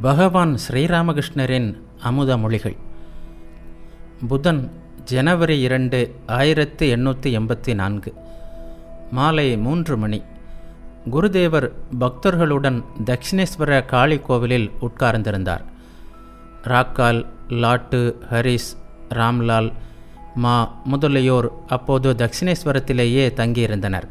பகவான் ஸ்ரீராமகிருஷ்ணரின் அமுத மொழிகள். புதன் ஜனவரி இரண்டு ஆயிரத்து எண்ணூற்றி எண்பத்தி நான்கு. மாலை மூன்று மணி. குருதேவர் பக்தர்களுடன் தட்சிணேஸ்வர காளி கோவிலில் உட்கார்ந்திருந்தார். ராக்கால் லாட்டு ஹரிஸ் ராம்லால் மா முதலியோர் அப்போது தட்சிணேஸ்வரத்திலேயே தங்கியிருந்தனர்.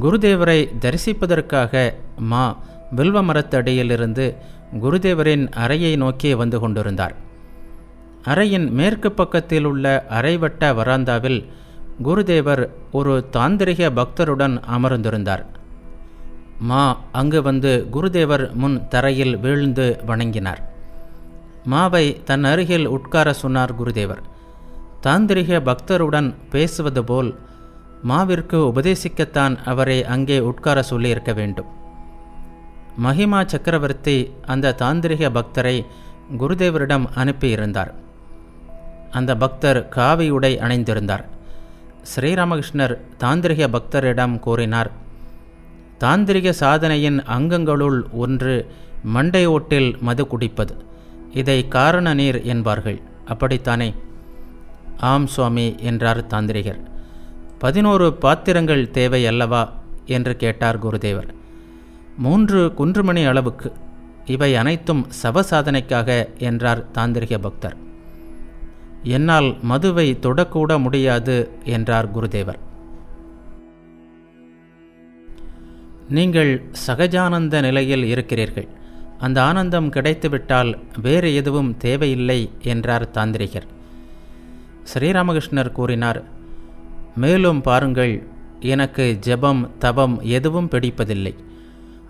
குருதேவரை தரிசிப்பதற்காக மா வில்வ மரத்தடியிலிருந்து குருதேவரின் அறையை நோக்கி வந்து கொண்டிருந்தார். அறையின் மேற்கு பக்கத்தில் உள்ள அரைவட்ட வராந்தாவில் குருதேவர் ஒரு தாந்திரிக பக்தருடன் அமர்ந்திருந்தார். மா அங்கு வந்து குருதேவர் முன் தரையில் வீழ்ந்து வணங்கினார். மாவை தன் அருகில் உட்கார சொன்னார் குருதேவர். தாந்திரிக பக்தருடன் பேசுவது போல் மாவிற்கு உபதேசிக்கத்தான் அவரை அங்கே உட்கார சொல்லியிருக்க வேண்டும். மகிமா சக்கரவர்த்தி அந்த தாந்திரிக பக்தரை குருதேவரிடம் அனுப்பியிருந்தார். அந்த பக்தர் காவி உடை அணிந்திருந்தார். ஸ்ரீராமகிருஷ்ணர் தாந்திரிக பக்தரிடம் கூறினார் தாந்திரிக சாதனையின் அங்கங்களுள் ஒன்று மண்டை ஓட்டில் மது குடிப்பது. இதை காரண நீர் என்பார்கள். அப்படித்தானே? ஆம் சுவாமி என்றார் தாந்திரிகர். பதினோரு பாத்திரங்கள் தேவை அல்லவா? என்று கேட்டார் குருதேவர். மூன்று குன்றுமணி அளவுக்கு இவை அனைத்தும் சவசாதனைக்காக என்றார் தாந்திரிக பக்தர். என்னால் மதுவை தொடக்கூட முடியாது என்றார் குருதேவர். நீங்கள் சகஜானந்த நிலையில் இருக்கிறீர்கள். அந்த ஆனந்தம் கிடைத்துவிட்டால் வேறு எதுவும் தேவையில்லை என்றார் தாந்திரிகர். ஸ்ரீராமகிருஷ்ணர் கூறினார் மேலும் பாருங்கள் எனக்கு ஜெபம் தபம் எதுவும் பிடிப்பதில்லை.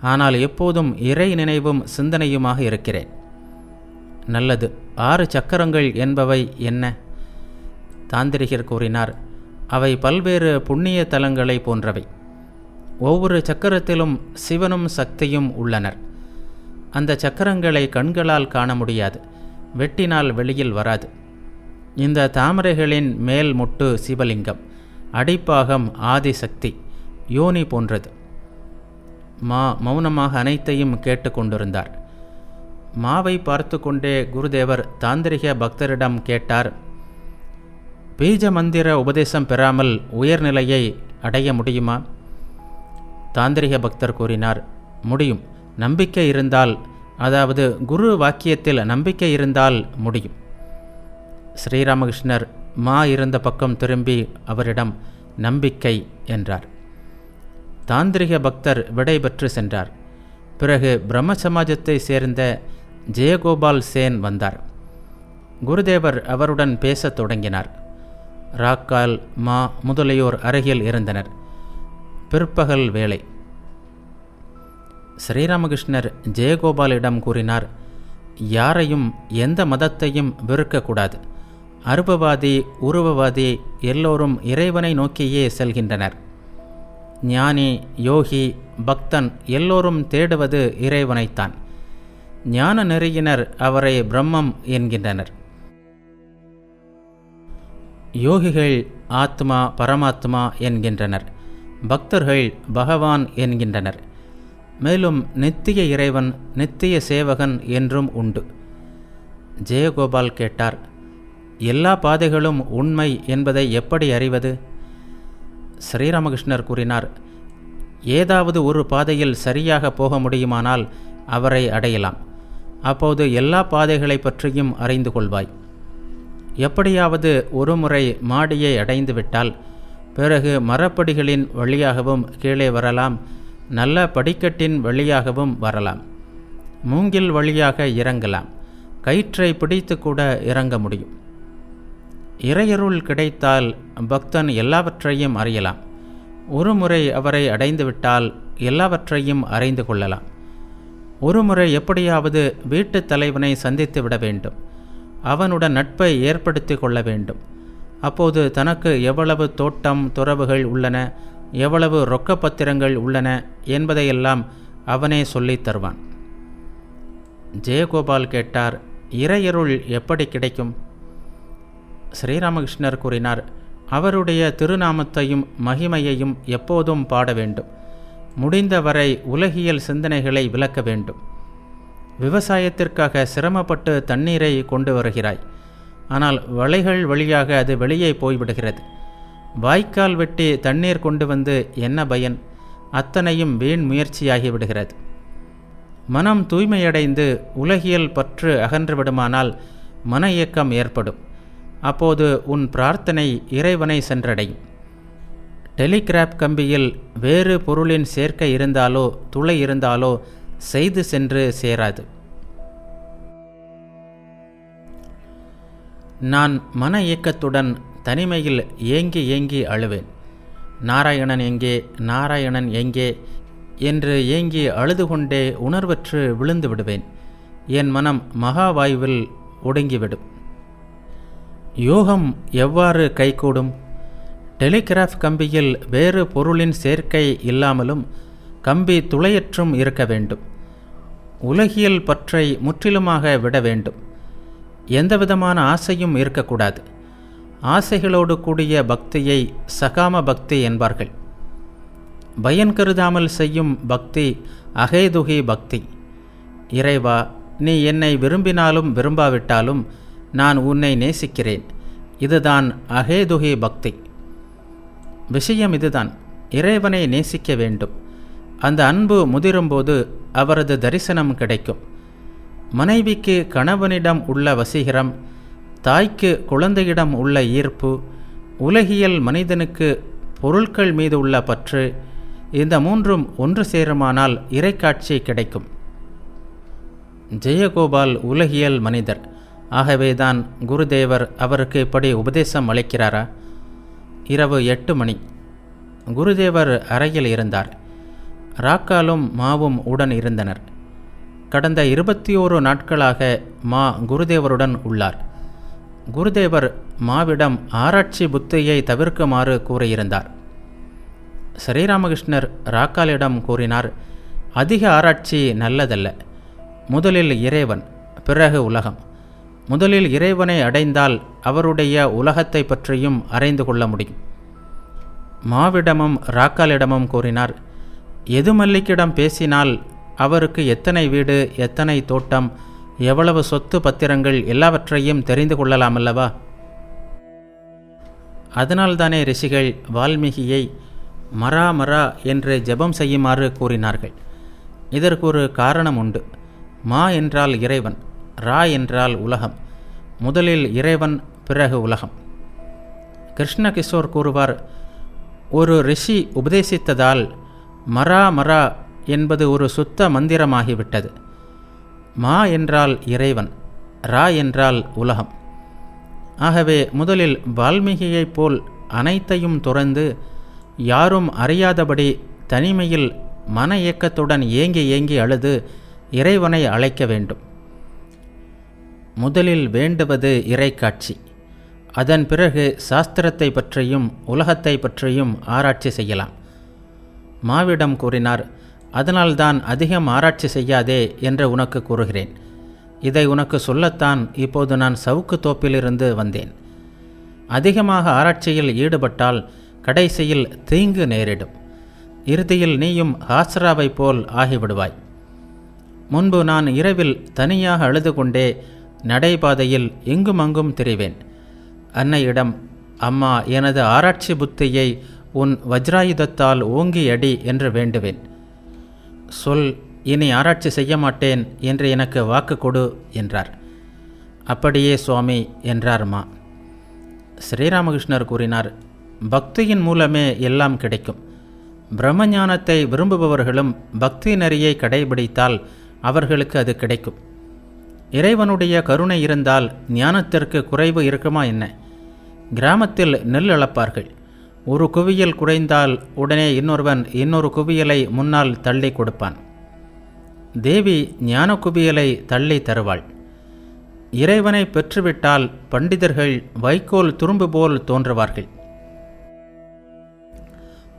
ஆனால் எப்போதும் இறை நினைவும் சிந்தனையுமாக இருக்கிறேன். நல்லது ஆறு சக்கரங்கள் என்பவை என்ன? தாந்திரிகர் கூறினார் அவை பல்வேறு புண்ணிய தலங்களை போன்றவை. ஒவ்வொரு சக்கரத்திலும் சிவனும் சக்தியும் உள்ளனர். அந்த சக்கரங்களை கண்களால் காண முடியாது வெட்டினால் வெளியில் வராது. இந்த தாமரைகளின் மேல் முட்டு சிவலிங்கம் அடிப்பாகம் ஆதிசக்தி யோனி போன்றது. மா மௌனமாக அனைத்தையும் கேட்டுக்கொண்டிருந்தார். மாவை பார்த்து கொண்டே குருதேவர் தாந்திரிக பக்தரிடம் கேட்டார் பீஜ மந்திர உபதேசம் பெறாமல் உயர்நிலையை அடைய முடியுமா? தாந்திரிக பக்தர் கூறினார் முடியும். நம்பிக்கை இருந்தால் அதாவது குரு வாக்கியத்தில் நம்பிக்கை இருந்தால் முடியும். ஸ்ரீராமகிருஷ்ணர் மா இருந்த பக்கம் திரும்பி அவரிடம் நம்பிக்கை என்றார். தாந்திரிக பக்தர் விடை பெற்று சென்றார். பிறகு பிரம்ம சமாஜத்தை சேர்ந்த ஜெயகோபால் சேன் வந்தார். குருதேவர் அவருடன் பேசத் தொடங்கினார். ராக்கால் மா முதலியோர் அருகில் இருந்தனர். பிற்பகல் வேளை. ஸ்ரீராமகிருஷ்ணர் ஜெயகோபாலிடம் கூறினார் யாரையும் எந்த மதத்தையும் வெறுக்கக்கூடாது. அருபவாதி உருவவாதி எல்லோரும் இறைவனை நோக்கியே செல்கின்றனர். ஞானி யோகி பக்தன் எல்லோரும் தேடுவது இறைவனைத்தான். ஞான நெறியினர் அவரை பிரம்மம் என்கின்றனர். யோகிகள் ஆத்மா பரமாத்மா என்கின்றனர். பக்தர்கள் பகவான் என்கின்றனர். மேலும் நித்திய இறைவன் நித்திய சேவகன் என்றும் உண்டு. ஜெயகோபால் கேட்டார் எல்லா பாதைகளும் உண்மை என்பதை எப்படி அறிவது? ஸ்ரீராமகிருஷ்ணர் கூறினார் ஏதாவது ஒரு பாதையில் சரியாக போக முடியுமானால் அவரை அடையலாம். அப்போது எல்லா பாதைகளை பற்றியும் அறிந்து கொள்வாய். எப்படியாவது ஒரு முறை மாடியை அடைந்துவிட்டால் பிறகு மரப்படிகளின் வழியாகவும் கீழே வரலாம் நல்ல படிக்கட்டின் வழியாகவும் வரலாம். மூங்கில் வழியாக இறங்கலாம். கயிற்றை பிடித்து கூட இறங்க முடியும். இறையருள் கிடைத்தால் பக்தன் எல்லாவற்றையும் அறியலாம். ஒரு முறை அவரை அடைந்துவிட்டால் எல்லாவற்றையும் அறிந்து கொள்ளலாம். ஒரு முறை எப்படியாவது வீட்டுத் தலைவனை சந்தித்து விட வேண்டும். அவனுடன் நட்பை ஏற்படுத்தி கொள்ள வேண்டும். அப்போது தனக்கு எவ்வளவு தோட்டம் துறவுகள் உள்ளன எவ்வளவு ரொக்கப்பத்திரங்கள் உள்ளன என்பதையெல்லாம் அவனே சொல்லித் தருவான். ஜெயகோபால் கேட்டார் இறையருள் எப்படி கிடைக்கும்? ஸ்ரீராமகிருஷ்ணர் கூறினார் அவருடைய திருநாமத்தையும் மகிமையையும் எப்போதும் பாட வேண்டும். முடிந்தவரை உலகியல் சிந்தனைகளை விளக்க வேண்டும். விவசாயத்திற்காக சிரமப்பட்டு தண்ணீரை கொண்டு வருகிறாய். ஆனால் வலைகள் வழியாக அது வெளியே போய்விடுகிறது. வாய்க்கால் வெட்டி தண்ணீர் கொண்டு வந்து என்ன பயன்? அத்தனையும் வீண் முயற்சியாகி விடுகிறது மனம் தூய்மையடைந்து உலகியல் பற்று அகன்று விடுமானால் மன இயக்கம் ஏற்படும். அப்போது உன் பிரார்த்தனை இறைவனை சென்றடையும் டெலிகிராப் கம்பியில் வேறு பொருளின் சேர்க்கை இருந்தாலோ துளை இருந்தாலோ செய்து சென்று சேராது. நான் மன இயக்கத்துடன் தனிமையில் ஏங்கி ஏங்கி அழுவேன். நாராயணன் எங்கே நாராயணன் எங்கே என்று ஏங்கி அழுது கொண்டே உணர்வற்று விழுந்து விடுவேன். என் மனம் மகாவாயுவில் ஒடுங்கிவிடும். யோகம் எவ்வாறு கைகூடும்? டெலிகிராஃப் கம்பியில் வேறு பொருளின் சேர்க்கை இல்லாமலும் கம்பி துளையற்றும் இருக்க வேண்டும். உலகியல் பற்றை முற்றிலுமாக விட வேண்டும். எந்தவிதமான ஆசையும் இருக்கக்கூடாது. ஆசைகளோடு கூடிய பக்தியை சகாம பக்தி என்பார்கள். பயன் கருதாமல் செய்யும் பக்தி அகேதுகி பக்தி. இறைவா நீ என்னை விரும்பினாலும் விரும்பாவிட்டாலும் நான் உன்னை நேசிக்கிறேன். இதுதான் அகேதுகி பக்தி. விஷயம் இதுதான். இறைவனை நேசிக்க வேண்டும். அந்த அன்பு முதிரும்போது அவரது தரிசனம் கிடைக்கும். மனைவிக்கு கணவனிடம் உள்ள வசீகரம் தாய்க்கு குழந்தையிடம் உள்ள ஈர்ப்பு உலகியல் மனிதனுக்கு பொருட்கள் மீது உள்ள பற்று இந்த மூன்றும் ஒன்று சேருமானால் இறைக்காட்சி கிடைக்கும். ஜெயகோபால் உலகியல் மனிதர். ஆகவேதான் குருதேவர் அவருக்கு இப்படி உபதேசம் அளிக்கிறாரா? இரவு எட்டு மணி. குருதேவர் அறையில் இருந்தார். ராக்காலும் மாவும் உடன் இருந்தனர். கடந்த இருபத்தி ஓரு நாட்களாக மா குருதேவருடன் உள்ளார். குருதேவர் மாவிடம் ஆராய்ச்சி புத்தியை தவிர்க்குமாறு கூறியிருந்தார். ஸ்ரீராமகிருஷ்ணர் ராக்காலிடம் கூறினார் அதிக ஆராய்ச்சி நல்லதல்ல. முதலில் இறைவன் பிறகு உலகம். முதலில் இறைவனை அடைந்தால் அவருடைய உலகத்தை பற்றியும் அறிந்து கொள்ள முடியும். மாவிடமும் ராக்காலிடமும் கூறினார் எதுமல்லிக்கிடம் பேசினால் அவருக்கு எத்தனை வீடு எத்தனை தோட்டம் எவ்வளவு சொத்து பத்திரங்கள் எல்லாவற்றையும் தெரிந்து கொள்ளலாமல்லவா? அதனால்தானே ரிஷிகள் வால்மீகியை மரா மரா என்று ஜெபம் செய்யுமாறு கூறினார்கள். இதற்கு ஒரு காரணம் உண்டு. மா என்றால் இறைவன். ரா என்றால் உலகம். முதலில் இறைவன் பிறகு உலகம். கிருஷ்ணகிஷோர் கூறுவார் ஒரு ரிஷி உபதேசித்ததால் மரா மரா என்பது ஒரு சுத்த மந்திரமாகிவிட்டது. மா என்றால் இறைவன் ரா என்றால் உலகம். ஆகவே முதலில் வால்மீகியைப் போல் அனைத்தையும் துறந்து யாரும் அறியாதபடி தனிமையில் மன இயக்கத்துடன் ஏங்கி ஏங்கி அழுது இறைவனை அழைக்க வேண்டும். முதலில் வேண்டுவது இறைக்காட்சி. அதன் பிறகு சாஸ்திரத்தை பற்றியும் உலகத்தை பற்றியும் ஆராய்ச்சி செய்யலாம். மாவிடம் கூறினார் அதனால்தான் அதிகம் ஆராய்ச்சி செய்யாதே என்று உனக்கு கூறுகிறேன். இதை உனக்கு சொல்லத்தான் இப்போது நான் சவுக்கு தோப்பிலிருந்து வந்தேன். அதிகமாக ஆராய்ச்சியில் ஈடுபட்டால் கடைசியில் தீங்கு நேரிடும். இறுதியில் நீயும் ஹாஸ்ராவை போல் ஆகிவிடுவாய். முன்பு நான் இரவில் தனியாக அழுது கொண்டே நடைபாதையில் எங்குமங்கும் திரிவேன். அன்னையிடம் அம்மா எனது ஆராய்ச்சி புத்தியை உன் வஜ்ராயுதத்தால் ஓங்கி அடி என்று வேண்டுவேன். சொல் இனி ஆராய்ச்சி செய்ய மாட்டேன் என்று எனக்கு வாக்கு கொடு என்றார். அப்படியே சுவாமி என்றார் மா ஸ்ரீராமகிருஷ்ணர் கூறினார் பக்தியின் மூலமே எல்லாம் கிடைக்கும். பிரம்மஞானத்தை விரும்புபவர்களும் பக்தி நெறியை கடைபிடித்தால் அவர்களுக்கு அது கிடைக்கும். இறைவனுடைய கருணை இருந்தால் ஞானத்திற்கு குறைவு இருக்குமா என்ன? கிராமத்தில் நெல் அளப்பார்கள். ஒரு குவியல் குறைந்தால் உடனே இன்னொருவன் இன்னொரு குவியலை முன்னால் தள்ளி கொடுப்பான். தேவி ஞான குவியலை தள்ளி தருவாள். இறைவனை பெற்றுவிட்டால் பண்டிதர்கள் வைக்கோல் துரும்பு போல் தோன்றுவார்கள்.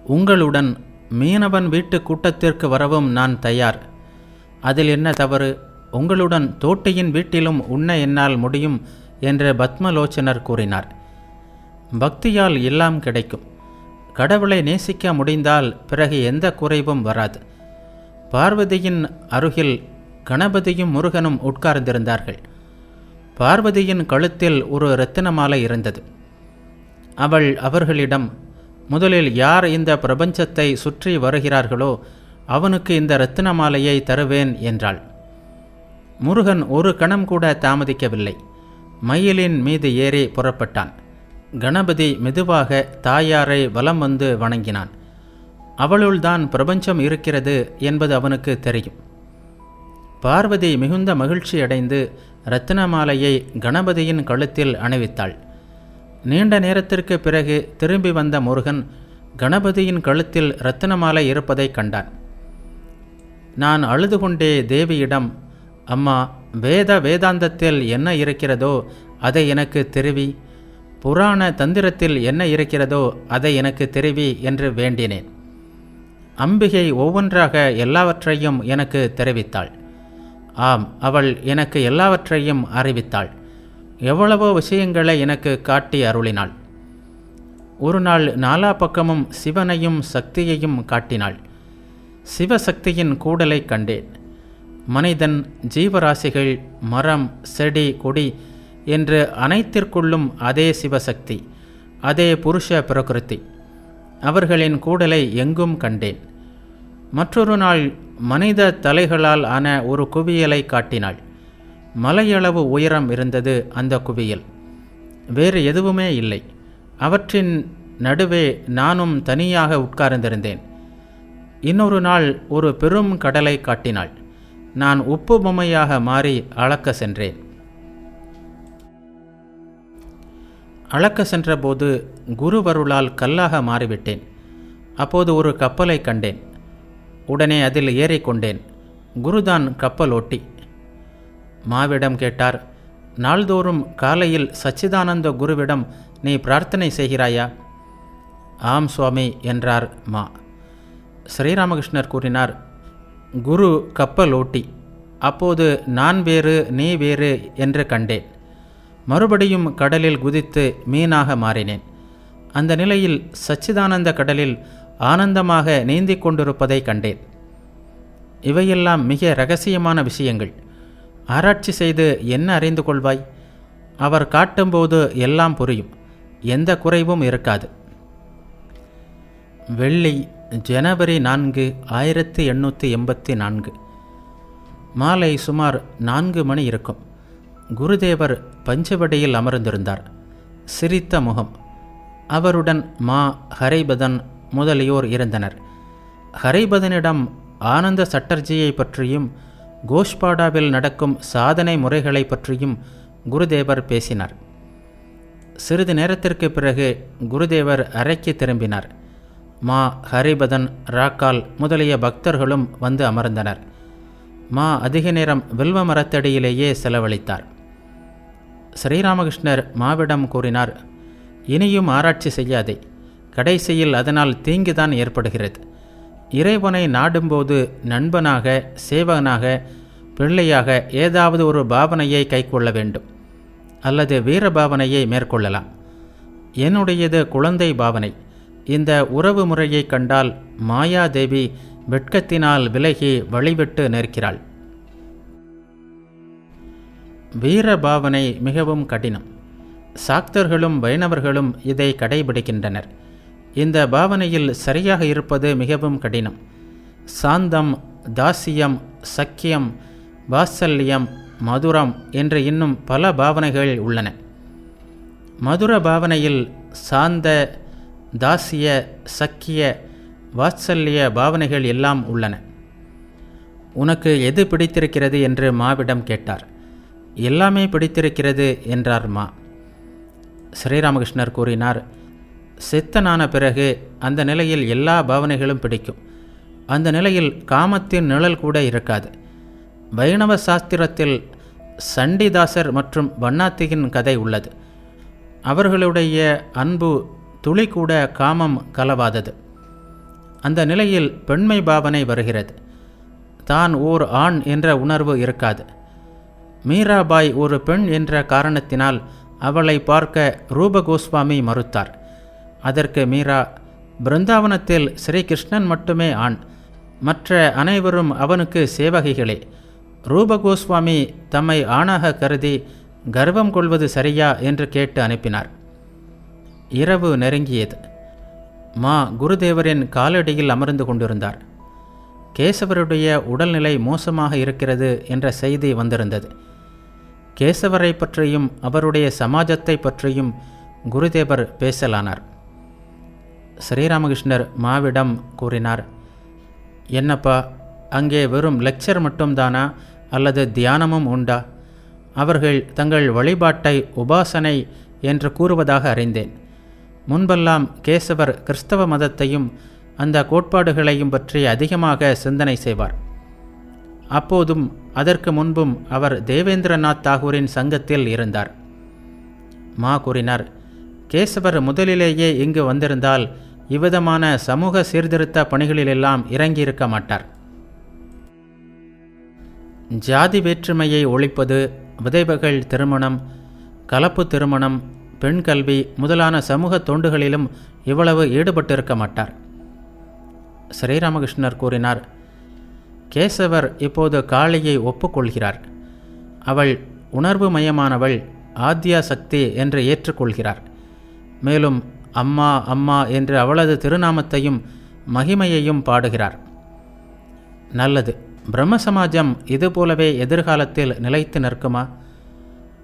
உங்களுடன் மீனவன் வீட்டு கூட்டத்திற்கு வரவும் நான் தயார். அதில் என்ன தவறு? உங்களுடன் தோட்டியின் வீட்டிலும் உண்ண என்னால் முடியும் என்று பத்மலோச்சனர் கூறினார். பக்தியால் எல்லாம் கிடைக்கும். கடவுளை நேசிக்க முடிந்தால் பிறகு எந்த குறைவும் வராது. பார்வதியின் அருகில் கணபதியும் முருகனும் உட்கார்ந்திருந்தார்கள். பார்வதியின் கழுத்தில் ஒரு இரத்தின மாலை இருந்தது. அவள் அவர்களிடம் முதலில் யார் இந்த பிரபஞ்சத்தை சுற்றி வருகிறார்களோ அவனுக்கு இந்த இரத்தின மாலையை தருவேன் என்றாள். முருகன் ஒரு கணம் கூட தாமதிக்கவில்லை. மயிலின் மீது ஏறி புறப்பட்டான். கணபதி மெதுவாக தாயாரை வலம் வந்து வணங்கினான். அவளுள்தான் பிரபஞ்சம் இருக்கிறது என்பது அவனுக்கு தெரியும். பார்வதி மிகுந்த மகிழ்ச்சி அடைந்து இரத்தின மாலையை கணபதியின் கழுத்தில் அணிவித்தாள். நீண்ட நேரத்திற்கு பிறகு திரும்பி வந்த முருகன் கணபதியின் கழுத்தில் இரத்தின இருப்பதைக் இருப்பதை கண்டான். நான் அழுது கொண்டே தேவியிடம் அம்மா வேத வேதாந்தத்தில் என்ன இருக்கிறதோ அதை எனக்கு தெரிவி. புராண தந்திரத்தில் என்ன இருக்கிறதோ அதை எனக்கு தெரிவி என்று வேண்டினேன். அம்பிகை ஒவ்வொன்றாக எல்லாவற்றையும் எனக்கு தெரிவித்தாள். ஆம் அவள் எனக்கு எல்லாவற்றையும் அறிவித்தாள். எவ்வளவோ விஷயங்களை எனக்கு காட்டி அருளினாள். ஒரு நாள் நாலா பக்கமும் சிவனையும் சக்தியையும் காட்டினாள். சிவசக்தியின் கூடலை கண்டேன். மனிதன் ஜீவராசிகள் மரம் செடி கொடி என்று அனைத்திற்குள்ளும் அதே சிவசக்தி அதே புருஷ பிரகிருதி. அவர்களின் கூடலை எங்கும் கண்டேன். மற்றொரு நாள் மனித தலைகளால் ஆன ஒரு குவியலை காட்டினாள். மலையளவு உயரம் இருந்தது அந்த குவியல். வேறு எதுவுமே இல்லை. அவற்றின் நடுவே நானும் தனியாக உட்கார்ந்திருந்தேன். இன்னொரு நாள் ஒரு பெரும் கடலை காட்டினாள். நான் உப்பு பொம்மையாக மாறி அளக்க சென்றேன். அளக்க சென்றபோது குருவருளால் கல்லாக மாறிவிட்டேன். அப்போது ஒரு கப்பலை கண்டேன். உடனே அதில் ஏறிக்கொண்டேன் குருதான் கப்பல் ஓட்டி மாவிடம் கேட்டார் நாள்தோறும் காலையில் சச்சிதானந்த குருவிடம் நீ பிரார்த்தனை செய்கிறாயா? ஆம் சுவாமி என்றார் மா. ஸ்ரீராமகிருஷ்ணர் கூறினார் குரு கப்பல் ஓட்டி அப்போது நான் வேறு நீ வேறு என்று கண்டேன். மறுபடியும் கடலில் குதித்து மீனாக மாறினேன். அந்த நிலையில் சச்சிதானந்த கடலில் ஆனந்தமாக நீந்திக் கொண்டிருப்பதை கண்டேன். இவையெல்லாம் மிக ரகசியமான விஷயங்கள். ஆராய்ச்சி செய்து என்ன அறிந்து கொள்வாய்? அவர் காட்டும்போது எல்லாம் புரியும். எந்த குறைவும் இருக்காது. வெள்ளி ஜனவரி நான்கு ஆயிரத்தி எண்ணூற்றி எண்பத்தி நான்கு. மாலை சுமார் நான்கு மணி இருக்கும். குருதேவர் பஞ்சவடியில் அமர்ந்திருந்தார். சிரித்த முகம். அவருடன் மா ஹரைபதன் முதலியோர் இருந்தனர். ஹரைபதனிடம் ஆனந்த சட்டர்ஜியை பற்றியும் கோஷ்பாடாவில் நடக்கும் சாதனை முறைகளை பற்றியும் குருதேவர் பேசினார். சிறிது நேரத்திற்கு பிறகு குருதேவர் அறைக்கு திரும்பினார். மா ஹரிபதன் ராக்கால் முதலிய பக்தர்களும் வந்து அமர்ந்தனர். மா அதிக நேரம் வில்வ மரத்தடியிலேயே செலவழித்தார். ஸ்ரீராமகிருஷ்ணர் மாவிடம் கூறினார் இனியும் ஆராய்ச்சி செய்யாதே. கடைசியில் அதனால் தீங்குதான் ஏற்படுகிறது. இறைவனை நாடும்போது நண்பனாக சேவகனாக பிள்ளையாக ஏதாவது ஒரு பாவனையை கைக்கொள்ள வேண்டும். அல்லது வீர பாவனையை மேற்கொள்ளலாம். என்னுடையது குழந்தை பாவனை. இந்த உறவு முறையை கண்டால் மாயாதேவி வெட்கத்தினால் விலகி வழிவிட்டு நிற்கிறாள் வீர பாவனை மிகவும் கடினம். சாக்தர்களும் வைணவர்களும் இதை கடைபிடிக்கின்றனர். இந்த பாவனையில் சரியாக இருப்பது மிகவும் கடினம். சாந்தம் தாசியம் சக்கியம் வாத்சல்யம் மதுரம் என்று இன்னும் பல பாவனைகள் உள்ளன. மதுர பாவனையில் சாந்த தாசிய சக்கிய வாத்சல்ய பாவனைகள் எல்லாம் உள்ளன. உனக்கு எது பிடித்திருக்கிறது என்று மாவிடம் கேட்டார். எல்லாமே பிடித்திருக்கிறது என்றார் மா. ஸ்ரீராமகிருஷ்ணர் கூறினார் சித்தனான பிறகு அந்த நிலையில் எல்லா பாவனைகளும் பிடிக்கும். அந்த நிலையில் காமத்தின் நிழல் கூட இருக்காது. வைணவ சாஸ்திரத்தில் சண்டிதாசர் மற்றும் வண்ணாத்தியின் கதை உள்ளது. அவர்களுடைய அன்பு துளி கூட காமம் கலவாதது. அந்த நிலையில் பெண்மை பாவனை வருகிறது. தான் ஓர் ஆண் என்ற உணர்வு இருக்காது. மீராபாய் ஒரு பெண் என்ற காரணத்தினால் அவளை பார்க்க ரூப கோஸ்வாமி மறுத்தார். அதற்கு மீரா பிருந்தாவனத்தில் ஸ்ரீகிருஷ்ணன் மட்டுமே ஆண். மற்ற அனைவரும் அவனுக்கு சேவகிகளே. ரூபகோஸ்வாமி தம்மை ஆணாக கருதி கர்வம் கொள்வது சரியா? என்று கேட்டு அனுப்பினார். இரவு நெருங்கியது. மா குருதேவரின் காலடியில் அமர்ந்து கொண்டிருந்தார். கேசவருடைய உடல்நிலை மோசமாக இருக்கிறது என்ற செய்தி வந்திருந்தது. கேசவரை பற்றியும் அவருடைய சமாஜத்தை பற்றியும் குருதேவர் பேசலானார். ஸ்ரீராமகிருஷ்ணர் மாவிடம் கூறினார் என்னப்பா அங்கே வெறும் லெக்சர் மட்டும்தானா? அல்லது தியானமும் உண்டா? அவர்கள் தங்கள் வழிபாட்டை உபாசனை என்று கூறுவதாக அறிந்தேன். முன்பெல்லாம் கேசவர் கிறிஸ்தவ மதத்தையும் அந்த கோட்பாடுகளையும் பற்றி அதிகமாக சிந்தனை செய்வார். அப்போதும் அதற்கு முன்பும் அவர் தேவேந்திரநாத் தாகூரின் சங்கத்தில் இருந்தார். மா கூறினார் கேசவர் முதலிலேயே இங்கு வந்திருந்தால் இவ்விதமான சமூக சீர்திருத்த பணிகளிலெல்லாம் இறங்கியிருக்க மாட்டார். ஜாதி வேற்றுமையை ஒழிப்பது விதைவகள் திருமணம் கலப்பு திருமணம் பெண் கல்வி முதலான சமூக தொண்டுகளிலும் இவ்வளவு ஈடுபட்டிருக்க மாட்டார். ஸ்ரீராமகிருஷ்ணர் கூறினார் கேசவர் இப்போது காளியை ஒப்புக்கொள்கிறார். அவள் உணர்வு மயமானவள் ஆத்யா சக்தி என்று ஏற்றுக்கொள்கிறார். மேலும் அம்மா அம்மா என்று அவளது திருநாமத்தையும் மகிமையையும் பாடுகிறார். நல்லது பிரம்ம சமாஜம் இதுபோலவே எதிர்காலத்தில் நிலைத்து நிற்குமா?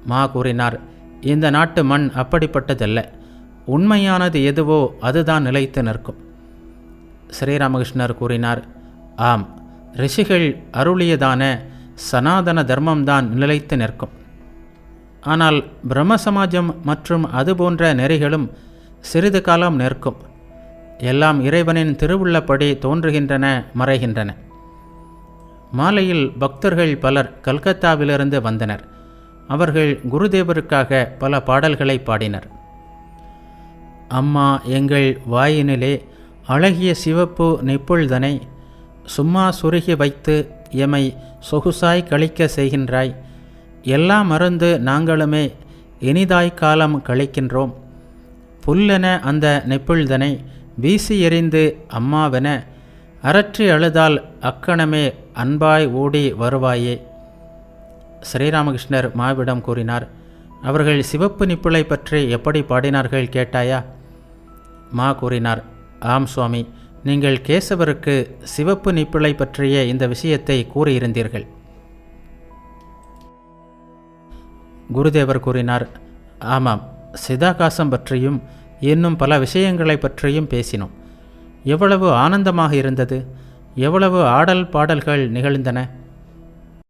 மா கூறினார் இந்த நாட்டு மண் அப்படிப்பட்டதல்ல. உண்மையானது எதுவோ அதுதான் நிலைத்து நிற்கும். ஸ்ரீராமகிருஷ்ணர் கூறினார் ஆம் ரிஷிகள் அருளியதான சனாதன தர்மம்தான் நிலைத்து நிற்கும். ஆனால் பிரம்ம சமாஜம் மற்றும் அதுபோன்ற நெறிகளும் சிறிது காலம் நிற்கும். எல்லாம் இறைவனின் திருவுள்ளப்படி தோன்றுகின்றன மறைகின்றன. மாலையில் பக்தர்கள் பலர் கல்கத்தாவிலிருந்து வந்தனர். அவர்கள் குருதேவருக்காக பல பாடல்களை பாடினர். அம்மா எங்கள் வாயினிலே அழகிய சிவப்பு நெப்புள்தனை சும்மா சுருகி வைத்து எமை சொகுசாய் கழிக்க செய்கின்றாய். எல்லாம் மறந்து நாங்களுமே இனிதாய் காலம் கழிக்கின்றோம். புல்லென அந்த நெப்புள்தனை வீசி எறிந்து அம்மாவென அரற்றி அழுதால் அக்கணமே அன்பாய் ஓடி வருவாயே. ஸ்ரீராமகிருஷ்ணர் மாவிடம் கூறினார் அவர்கள் சிவப்பு நிப்புளை பற்றி எப்படி பாடினார்கள் கேட்டாயா? மா கூறினார் ஆம் சுவாமி நீங்கள் கேசவருக்கு சிவப்பு நிப்பிளை பற்றிய இந்த விஷயத்தை கூறியிருந்தீர்கள். குருதேவர் கூறினார் ஆமாம் சிதாகாசம் பற்றியும் இன்னும் பல விஷயங்களை பற்றியும் பேசினோம். எவ்வளவு ஆனந்தமாக இருந்தது எவ்வளவு ஆடல் பாடல்கள் நிகழ்ந்தன.